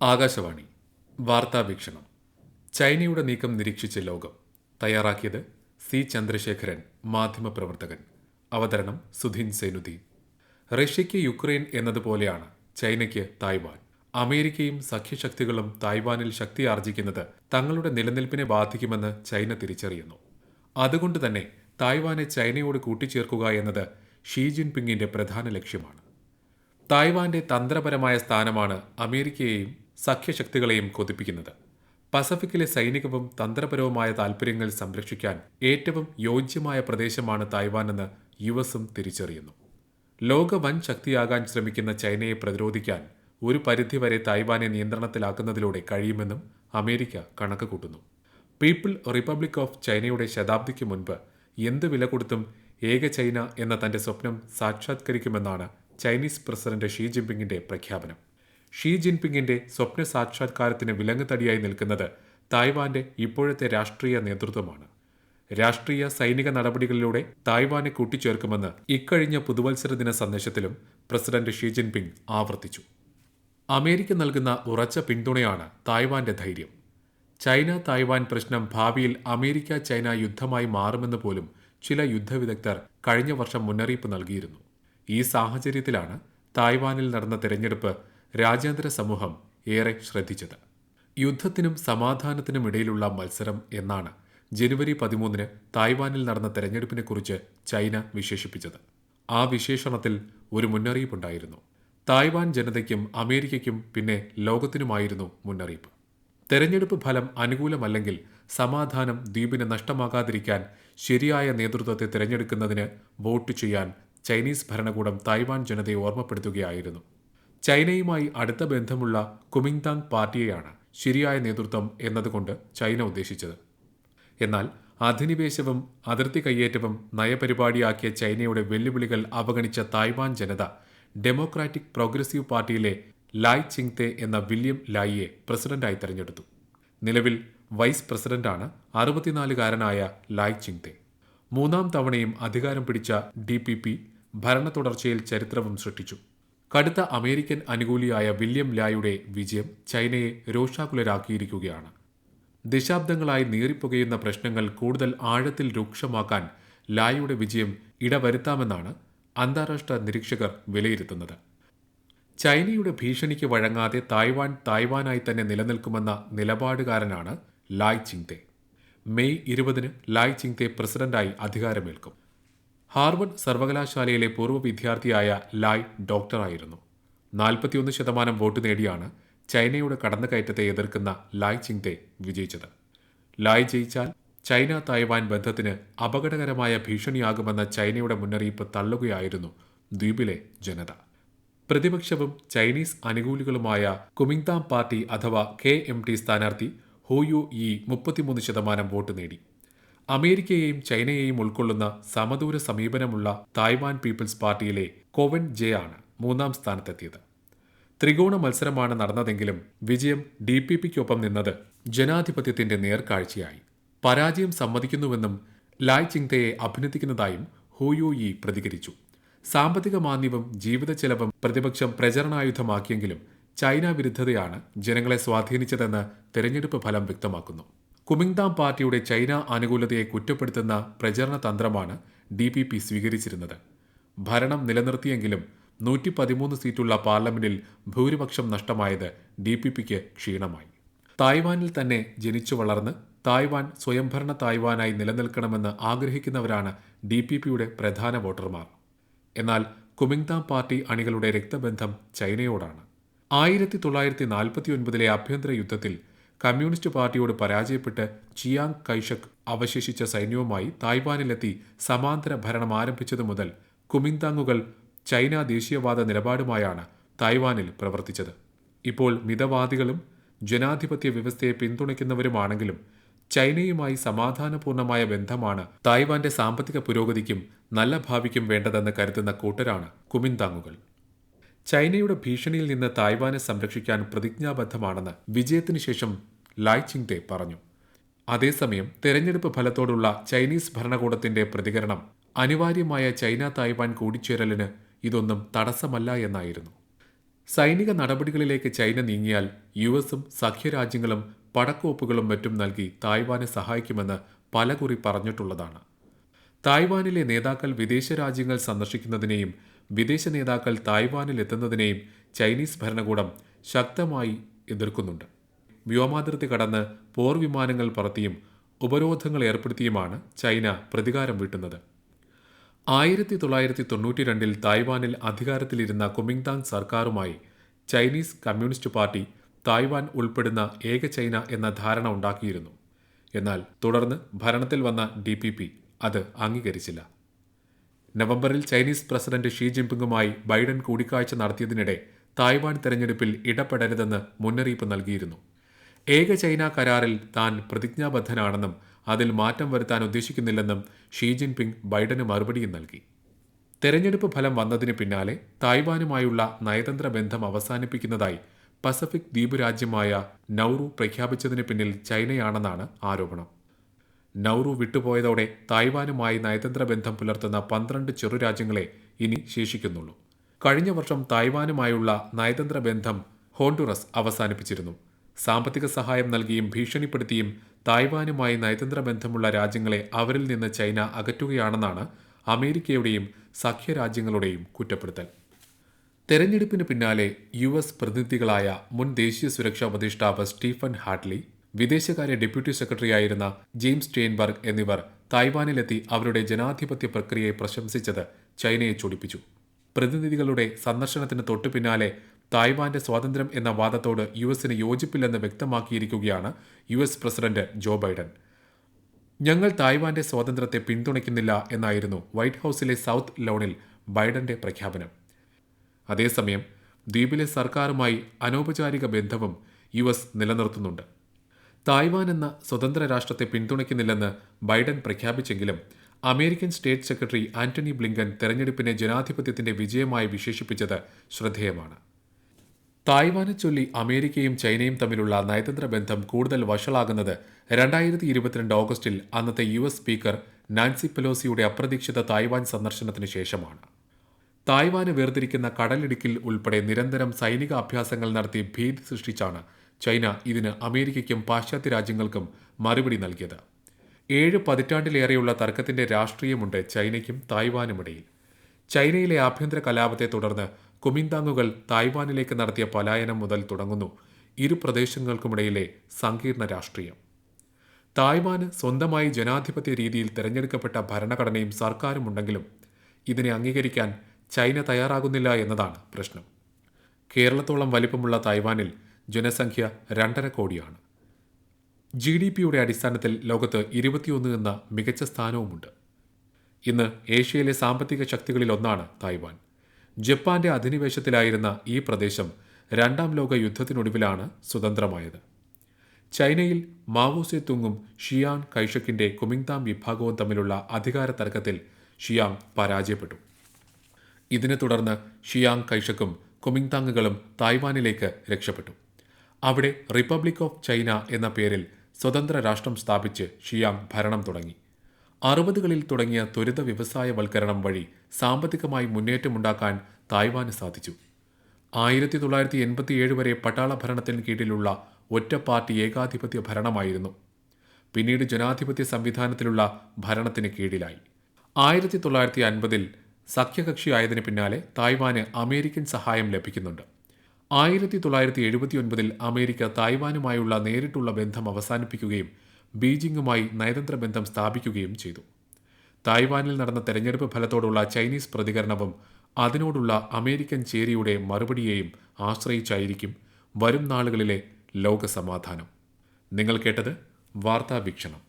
ആകാശവാണി. വാർത്താ വീക്ഷണം. ചൈനയുടെ നീക്കം നിരീക്ഷിച്ച ലോകം. തയ്യാറാക്കിയത് സി ചന്ദ്രശേഖരൻ മാധ്യമപ്രവർത്തകൻ. അവതരണം സുധീൻ സേനുദ്ദീൻ. റഷ്യയ്ക്ക് യുക്രൈൻ എന്നതുപോലെയാണ് ചൈനയ്ക്ക് തായ്വാൻ. അമേരിക്കയും സഖ്യശക്തികളും തായ്വാനിൽ ശക്തി ആർജിക്കുന്നത് തങ്ങളുടെ നിലനിൽപ്പിനെ ബാധിക്കുമെന്ന് ചൈന തിരിച്ചറിയുന്നു. അതുകൊണ്ട് തന്നെ തായ്വാനെ ചൈനയോട് കൂട്ടിച്ചേർക്കുക എന്നത് ഷീ ജിൻപിങ്ങിന്റെ പ്രധാന ലക്ഷ്യമാണ്. തായ്വാന്റെ തന്ത്രപരമായ സ്ഥാനമാണ് അമേരിക്കയെയും സഖ്യശക്തികളെയും കൊതിപ്പിക്കുന്നത്. പസഫിക്കിലെ സൈനികവും തന്ത്രപരവുമായ താൽപ്പര്യങ്ങൾ സംരക്ഷിക്കാൻ ഏറ്റവും യോജ്യമായ പ്രദേശമാണ് തായ്വാനെന്ന് യു എസും തിരിച്ചറിയുന്നു. ലോക വൻ ശക്തിയാകാൻ ശ്രമിക്കുന്ന ചൈനയെ പ്രതിരോധിക്കാൻ ഒരു പരിധിവരെ തായ്വാനെ നിയന്ത്രണത്തിലാക്കുന്നതിലൂടെ കഴിയുമെന്നും അമേരിക്ക കണക്ക് കൂട്ടുന്നു പീപ്പിൾ റിപ്പബ്ലിക് ഓഫ് ചൈനയുടെ ശതാബ്ദിക്ക് മുൻപ് എന്ത് വില കൊടുത്തും ഏക ചൈന എന്ന തന്റെ സ്വപ്നം സാക്ഷാത്കരിക്കുമെന്നാണ് ചൈനീസ് പ്രസിഡന്റ് ഷീ ജിൻപിങ്ങിന്റെ പ്രഖ്യാപനം. ഷീ ജിൻപിങ്ങിന്റെ സ്വപ്ന സാക്ഷാത്കാരത്തിന് വിലങ്ങുതടിയായി നിൽക്കുന്നത് തായ്വാന്റെ ഇപ്പോഴത്തെ രാഷ്ട്രീയ നേതൃത്വമാണ്. രാഷ്ട്രീയ സൈനിക നടപടികളിലൂടെ തായ്വാനെ കൂട്ടിച്ചേർക്കുമെന്ന് ഇക്കഴിഞ്ഞ പുതുവത്സര ദിന സന്ദേശത്തിലും പ്രസിഡന്റ് ഷീ ജിൻപിങ് ആവർത്തിച്ചു. അമേരിക്ക നൽകുന്ന ഉറച്ച പിന്തുണയാണ് തായ്വാന്റെ ധൈര്യം. ചൈന തായ്വാൻ പ്രശ്നം ഭാവിയിൽ അമേരിക്ക ചൈന യുദ്ധമായി മാറുമെന്ന് പോലും ചില യുദ്ധവിദഗ്ധർ കഴിഞ്ഞ വർഷം മുന്നറിയിപ്പ് നൽകിയിരുന്നു. ഈ സാഹചര്യത്തിലാണ് തായ്വാനിൽ നടന്ന തെരഞ്ഞെടുപ്പ് രാജ്യാന്തര സമൂഹം ഏറെ ശ്രദ്ധിച്ചത്. യുദ്ധത്തിനും സമാധാനത്തിനും ഇടയിലുള്ള മത്സരം എന്നാണ് ജനുവരി പതിമൂന്നിന് തായ്വാനിൽ നടന്ന തെരഞ്ഞെടുപ്പിനെക്കുറിച്ച് ചൈന വിശേഷിപ്പിച്ചത്. ആ വിശേഷണത്തിൽ ഒരു മുന്നറിയിപ്പുണ്ടായിരുന്നു. തായ്വാൻ ജനതയ്ക്കും അമേരിക്കയ്ക്കും പിന്നെ ലോകത്തിനുമായിരുന്നു മുന്നറിയിപ്പ്. തെരഞ്ഞെടുപ്പ് ഫലം അനുകൂലമല്ലെങ്കിൽ സമാധാനം ദ്വീപിന് നഷ്ടമാകാതിരിക്കാൻ ശരിയായ നേതൃത്വത്തെ തിരഞ്ഞെടുക്കുന്നതിന് വോട്ട് ചെയ്യാൻ ചൈനീസ് ഭരണകൂടം തായ്വാൻ ജനതയെ ഓർമ്മപ്പെടുത്തുകയായിരുന്നു. ചൈനയുമായി അടുത്ത ബന്ധമുള്ള കുമിങ്താങ് പാർട്ടിയെയാണ് ശരിയായ നേതൃത്വം എന്നതുകൊണ്ട് ചൈന ഉദ്ദേശിച്ചത്. എന്നാൽ അധിനിവേശവും അതിർത്തി കയ്യേറ്റവും നയപരിപാടിയാക്കിയ ചൈനയുടെ വെല്ലുവിളികൾ അവഗണിച്ച തായ്വാൻ ജനത ഡെമോക്രാറ്റിക് പ്രോഗ്രസീവ് പാർട്ടിയിലെ ലായ് ചിങ്തെ എന്ന വില്യം ലായിയെ പ്രസിഡന്റായി തെരഞ്ഞെടുത്തു. നിലവിൽ വൈസ് പ്രസിഡന്റാണ് അറുപത്തിനാലുകാരനായ ലായ് ചിങ്തെ. മൂന്നാം തവണയും അധികാരം പിടിച്ച ഡി പി പി ഭരണ തുടർച്ചയിൽ ചരിത്രവും സൃഷ്ടിച്ചു. കടുത്ത അമേരിക്കൻ അനുകൂലിയായ വില്യം ലായുടെ വിജയം ചൈനയെ രോഷാകുലരാക്കിയിരിക്കുകയാണ്. ദശാബ്ദങ്ങളായി നീറിപ്പുകയുന്ന പ്രശ്നങ്ങൾ കൂടുതൽ ആഴത്തിൽ രൂക്ഷമാക്കാൻ ലായുടെ വിജയം ഇടവരുത്താമെന്നാണ് അന്താരാഷ്ട്ര നിരീക്ഷകർ വിലയിരുത്തുന്നത്. ചൈനയുടെ ഭീഷണിക്ക് വഴങ്ങാതെ തായ്വാൻ തായ്വാനായി തന്നെ നിലനിൽക്കുമെന്ന നിലപാടുകാരനാണ് ലായ് ചിങ്തെ. മെയ് ഇരുപതിന് ലായ് ചിങ്തെ പ്രസിഡന്റായി അധികാരമേൽക്കും. ഹാർവർഡ് സർവകലാശാലയിലെ പൂർവ വിദ്യാർത്ഥിയായ ലായ് ഡോക്ടറായിരുന്നു. നാൽപ്പത്തിയൊന്ന് ശതമാനം വോട്ട് നേടിയാണ് ചൈനയുടെ കടന്നുകയറ്റത്തെ എതിർക്കുന്ന ലായ് ചിങ്തെ വിജയിച്ചത്. ലായ് ജയിച്ചാൽ ചൈന തായ്വാൻ ബന്ധത്തിന് അപകടകരമായ ഭീഷണിയാകുമെന്ന ചൈനയുടെ മുന്നറിയിപ്പ് തള്ളുകയായിരുന്നു ദ്വീപിലെ ജനത. പ്രതിപക്ഷവും ചൈനീസ് അനുകൂലികളുമായ കുമിങ്താം പാർട്ടി അഥവാ കെ എം ടി സ്ഥാനാർത്ഥി ഹോയു ഇ മുപ്പത്തിമൂന്ന് ശതമാനം വോട്ട് നേടി. അമേരിക്കയെയും ചൈനയെയും ഉൾക്കൊള്ളുന്ന സമദൂര സമീപനമുള്ള തായ്വാൻ പീപ്പിൾസ് പാർട്ടിയിലെ കോവൻ ജെ ആണ് മൂന്നാം സ്ഥാനത്തെത്തിയത്. ത്രികോണ മത്സരമാണ് നടന്നതെങ്കിലും വിജയം ഡി പി പിക്കൊപ്പം നിന്നത് ജനാധിപത്യത്തിന്റെ നേർക്കാഴ്ചയായി. പരാജയം സമ്മതിക്കുന്നുവെന്നും ലായ് ചിങ്തയെ അഭിനന്ദിക്കുന്നതായും ഹോയു യി പ്രതികരിച്ചു. സാമ്പത്തിക മാന്ദ്യവും ജീവിത ചെലവും പ്രതിപക്ഷം പ്രചരണായുധമാക്കിയെങ്കിലും ചൈന വിരുദ്ധതയാണ് ജനങ്ങളെ സ്വാധീനിച്ചതെന്ന് തെരഞ്ഞെടുപ്പ് ഫലം വ്യക്തമാക്കുന്നു. കുമിങ്താം പാർട്ടിയുടെ ചൈന അനുകൂലതയെ കുറ്റപ്പെടുത്തുന്ന പ്രചരണ തന്ത്രമാണ് ഡി പി പി സ്വീകരിച്ചിരുന്നത്. ഭരണം നിലനിർത്തിയെങ്കിലും നൂറ്റി പതിമൂന്ന് സീറ്റുള്ള പാർലമെന്റിൽ ഭൂരിപക്ഷം നഷ്ടമായത് ഡി പി പിക്ക് ക്ഷീണമായി. തായ്വാനിൽ തന്നെ ജനിച്ചു വളർന്ന് തായ്വാൻ സ്വയംഭരണ തായ്വാനായി നിലനിൽക്കണമെന്ന് ആഗ്രഹിക്കുന്നവരാണ് ഡി പി പിയുടെ പ്രധാന വോട്ടർമാർ. എന്നാൽ കുമിങ്താം പാർട്ടി അണികളുടെ രക്തബന്ധം ചൈനയോടാണ്. ആയിരത്തി തൊള്ളായിരത്തി നാൽപ്പത്തി ഒൻപതിലെ ആഭ്യന്തര യുദ്ധത്തിൽ കമ്മ്യൂണിസ്റ്റ് പാർട്ടിയോട് പരാജയപ്പെട്ട് ചിയാങ് കൈഷക് അവശേഷിച്ച സൈന്യവുമായി തായ്വാനിലെത്തി സമാന്തര ഭരണം ആരംഭിച്ചതു മുതൽ കുമിന്താങ്ങുകൾ ചൈന ദേശീയവാദ നിലപാടുമായാണ് തായ്വാനിൽ പ്രവർത്തിച്ചത്. ഇപ്പോൾ മിതവാദികളും ജനാധിപത്യ വ്യവസ്ഥയെ പിന്തുണയ്ക്കുന്നവരുമാണെങ്കിലും ചൈനയുമായി സമാധാനപൂർണമായ ബന്ധമാണ് തായ്വാന്റെ സാമ്പത്തിക പുരോഗതിക്കും നല്ല ഭാവിക്കും വേണ്ടതെന്ന് കരുതുന്ന കൂട്ടരാണ് കുമിന്താങ്ങുകൾ. ചൈനയുടെ ഭീഷണിയിൽ നിന്ന് തായ്വാനെ സംരക്ഷിക്കാൻ പ്രതിജ്ഞാബദ്ധമാണെന്ന് വിജയത്തിന് ശേഷം ലായ് ചിങ്തെ പറഞ്ഞു. അതേസമയം തെരഞ്ഞെടുപ്പ് ഫലത്തോടുള്ള ചൈനീസ് ഭരണകൂടത്തിന്റെ പ്രതികരണം അനിവാര്യമായ ചൈന തായ്വാൻ കൂടിച്ചേരലിന് ഇതൊന്നും തടസ്സമല്ല എന്നായിരുന്നു. സൈനിക നടപടികളിലേക്ക് ചൈന നീങ്ങിയാൽ യു എസും സഖ്യരാജ്യങ്ങളും പടക്കോപ്പുകളും മറ്റും നൽകി തായ്വാനെ സഹായിക്കുമെന്ന് പലകുറി പറഞ്ഞിട്ടുള്ളതാണ്. തായ്വാനിലെ നേതാക്കൾ വിദേശ രാജ്യങ്ങൾ സന്ദർശിക്കുന്നതിനെയും വിദേശ നേതാക്കൾ തായ്വാനിൽ എത്തുന്നതിനെയും ചൈനീസ് ഭരണകൂടം ശക്തമായി എതിർക്കുന്നുണ്ട്. വ്യോമാതിർത്തി കടന്ന് പോർ വിമാനങ്ങൾ പറത്തിയും ഉപരോധങ്ങൾ ഏർപ്പെടുത്തിയുമാണ് ചൈന പ്രതികാരം വീട്ടുന്നത്. ആയിരത്തി തൊള്ളായിരത്തി തൊണ്ണൂറ്റി രണ്ടിൽ തായ്വാനിൽ അധികാരത്തിലിരുന്ന കുമിങ്താങ് സർക്കാരുമായി ചൈനീസ് കമ്മ്യൂണിസ്റ്റ് പാർട്ടി തായ്വാൻ ഉൾപ്പെടുന്ന ഏക ചൈന എന്ന ധാരണ ഉണ്ടാക്കിയിരുന്നു. എന്നാൽ തുടർന്ന് ഭരണത്തിൽ വന്ന ഡി അത് അംഗീകരിച്ചില്ല. നവംബറിൽ ചൈനീസ് പ്രസിഡന്റ് ഷീ ജിൻപിങ്ങുമായി ബൈഡൻ കൂടിക്കാഴ്ച നടത്തിയതിനിടെ തായ്വാൻ തെരഞ്ഞെടുപ്പിൽ ഇടപെടരുതെന്ന് മുന്നറിയിപ്പ് നൽകിയിരുന്നു. ഏക ചൈന കരാറിൽ താൻ പ്രതിജ്ഞാബദ്ധനാണെന്നും അതിൽ മാറ്റം വരുത്താൻ ഉദ്ദേശിക്കുന്നില്ലെന്നും ഷീ ജിൻപിങ് ബൈഡന് മറുപടിയും നൽകി. തെരഞ്ഞെടുപ്പ് ഫലം വന്നതിന് പിന്നാലെ തായ്വാനുമായുള്ള നയതന്ത്ര ബന്ധം അവസാനിപ്പിക്കുന്നതായി പസഫിക് ദ്വീപ് രാജ്യമായ നൌറു പ്രഖ്യാപിച്ചതിന് പിന്നിൽ ചൈനയാണെന്നാണ് ആരോപണം. നൌറു വിട്ടുപോയതോടെ തായ്വാനുമായി നയതന്ത്ര ബന്ധം പുലർത്തുന്ന പന്ത്രണ്ട് ചെറുരാജ്യങ്ങളെ ഇനി ശേഷിക്കുന്നുള്ളൂ. കഴിഞ്ഞ വർഷം തായ്വാനുമായുള്ള നയതന്ത്ര ബന്ധം ഹോണ്ടുറസ് അവസാനിപ്പിച്ചിരുന്നു. സാമ്പത്തിക സഹായം നൽകിയും ഭീഷണിപ്പെടുത്തിയും തായ്വാനുമായി നയതന്ത്ര ബന്ധമുള്ള രാജ്യങ്ങളെ അവരിൽ നിന്ന് ചൈന അകറ്റുകയാണെന്നാണ് അമേരിക്കയുടെയും സഖ്യരാജ്യങ്ങളുടെയും കുറ്റപ്പെടുത്തൽ. തെരഞ്ഞെടുപ്പിന് പിന്നാലെ യു എസ് പ്രതിനിധികളായ മുൻ ദേശീയ സുരക്ഷാ ഉപദേഷ്ടാവ് സ്റ്റീഫൻ ഹാഡ്ലി വിദേശകാര്യ ഡെപ്യൂട്ടി സെക്രട്ടറിയായിരുന്ന ജെയിംസ് സ്റ്റെയിൻബർഗ് എന്നിവർ തായ്വാനിലെത്തി അവരുടെ ജനാധിപത്യ പ്രക്രിയയെ പ്രശംസിച്ചത് ചൈനയെ ചൊടിപ്പിച്ചു. പ്രതിനിധികളുടെ സന്ദർശനത്തിന് തൊട്ടുപിന്നാലെ തായ്വാന്റെ സ്വാതന്ത്ര്യം എന്ന വാദത്തോട് യു എസിന് യോജിപ്പില്ലെന്ന് വ്യക്തമാക്കിയിരിക്കുകയാണ് U S president Joe Biden. ഞങ്ങൾ തായ്വാന്റെ സ്വാതന്ത്ര്യത്തെ പിന്തുണയ്ക്കുന്നില്ല എന്നായിരുന്നു വൈറ്റ് ഹൌസിലെ സൗത്ത് ലോണിൽ ബൈഡന്റെ പ്രഖ്യാപനം. അതേസമയം ദ്വീപിലെ സർക്കാരുമായി അനൗപചാരിക ബന്ധവും യു എസ് നിലനിർത്തുന്നുണ്ട്. തായ്വാൻ എന്ന സ്വതന്ത്ര രാഷ്ട്രത്തെ പിന്തുണയ്ക്കുന്നില്ലെന്ന് Biden പ്രഖ്യാപിച്ചെങ്കിലും American state secretary Antony Blinken തെരഞ്ഞെടുപ്പിനെ ജനാധിപത്യത്തിന്റെ വിജയമായി വിശേഷിപ്പിച്ചത് ശ്രദ്ധേയമാണ്. തായ്വാനെ ചൊല്ലി അമേരിക്കയും ചൈനയും തമ്മിലുള്ള നയതന്ത്ര ബന്ധം കൂടുതൽ വഷളാകുന്നത് രണ്ടായിരത്തി ഇരുപത്തിരണ്ട് ഓഗസ്റ്റിൽ അന്നത്തെ യു എസ് സ്പീക്കർ നാൻസി പെലോസിയുടെ അപ്രതീക്ഷിത തായ്വാൻ സന്ദർശനത്തിന് ശേഷമാണ്. തായ്വാന് വേർതിരിക്കുന്ന കടലിടുക്കിൽ ഉൾപ്പെടെ നിരന്തരം സൈനിക അഭ്യാസങ്ങൾ നടത്തി ഭീതി സൃഷ്ടിച്ചാണ് ചൈന ഇതിന് അമേരിക്കയ്ക്കും പാശ്ചാത്യ രാജ്യങ്ങൾക്കും മറുപടി നൽകിയത്. ഏഴ് പതിറ്റാണ്ടിലേറെയുള്ള തർക്കത്തിന്റെ രാഷ്ട്രീയമുണ്ട് ചൈനയ്ക്കും തായ്വാനുമിടയിൽ ചൈനയിലെ ആഭ്യന്തര കലാപത്തെ തുടർന്ന് കുമിന്താങ്ങുകൾ തായ്വാനിലേക്ക് നടത്തിയ പലായനം മുതൽ തുടങ്ങുന്നു ഇരു പ്രദേശങ്ങൾക്കുമിടയിലെ സങ്കീർണ രാഷ്ട്രീയം. തായ്വാന് സ്വന്തമായി ജനാധിപത്യ രീതിയിൽ തിരഞ്ഞെടുക്കപ്പെട്ട ഭരണഘടനയും സർക്കാരുമുണ്ടെങ്കിലും ഇതിനെ അംഗീകരിക്കാൻ ചൈന തയ്യാറാകുന്നില്ല എന്നതാണ് പ്രശ്നം. കേരളത്തോളം വലിപ്പമുള്ള തായ്വാനിൽ ജനസംഖ്യ രണ്ടര കോടിയാണ്. ജി ഡി പിയുടെ അടിസ്ഥാനത്തിൽ ലോകത്ത് ഇരുപത്തിയൊന്ന് എന്ന മികച്ച സ്ഥാനവുമുണ്ട്. ഇന്ന് ഏഷ്യയിലെ സാമ്പത്തിക ശക്തികളിലൊന്നാണ് തായ്വാൻ. ജപ്പാന്റെ അധിനിവേശത്തിലായിരുന്ന ഈ പ്രദേശം രണ്ടാം ലോക യുദ്ധത്തിനൊടുവിലാണ് സ്വതന്ത്രമായത്. ചൈനയിൽ മാവോസെ തുങ്ങും ഷിയാങ് കൈഷക്കിന്റെ കുമിങ്താം വിഭാഗവും തമ്മിലുള്ള അധികാര തർക്കത്തിൽ ഷിയാങ് പരാജയപ്പെട്ടു. ഇതിനെ തുടർന്ന് ഷിയാങ് കൈഷക്കും കുമിങ്താങ്ങുകളും തായ്വാനിലേക്ക് രക്ഷപ്പെട്ടു. അവിടെ റിപ്പബ്ലിക് ഓഫ് ചൈന എന്ന പേരിൽ സ്വതന്ത്ര രാഷ്ട്രം സ്ഥാപിച്ച് ഷിയാങ് ഭരണം തുടങ്ങി. അറുപതുകളിൽ തുടങ്ങിയ ത്വരിത വ്യവസായവൽക്കരണം വഴി സാമ്പത്തികമായി മുന്നേറ്റമുണ്ടാക്കാൻ തായ്വാന് സാധിച്ചു. ആയിരത്തി തൊള്ളായിരത്തി എൺപത്തിയേഴ് വരെ പട്ടാള ഭരണത്തിന് കീഴിലുള്ള ഒറ്റ പാർട്ടി ഏകാധിപത്യ ഭരണമായിരുന്നു. പിന്നീട് ജനാധിപത്യ സംവിധാനത്തിലുള്ള ഭരണത്തിന് കീഴിലായി. ആയിരത്തി തൊള്ളായിരത്തി അൻപതിൽ സഖ്യകക്ഷിയായതിനു പിന്നാലെ തായ്വാന് അമേരിക്കൻ സഹായം ലഭിക്കുന്നുണ്ട്. ആയിരത്തി തൊള്ളായിരത്തി എഴുപത്തിയൊൻപതിൽ അമേരിക്ക തായ്വാനുമായുള്ള നേരിട്ടുള്ള ബന്ധം അവസാനിപ്പിക്കുകയും ബീജിംഗുമായി നയതന്ത്ര ബന്ധം സ്ഥാപിക്കുകയും ചെയ്തു. തായ്വാനിൽ നടന്ന തെരഞ്ഞെടുപ്പ് ഫലത്തോടുള്ള ചൈനീസ് പ്രതികരണവും അതിനോടുള്ള അമേരിക്കൻ ചേരിയുടെ മറുപടിയെയും ആശ്രയിച്ചായിരിക്കും വരും നാളുകളിലെ ലോകസമാധാനം. നിങ്ങൾ കേട്ടത് വാർത്താ വീക്ഷണം.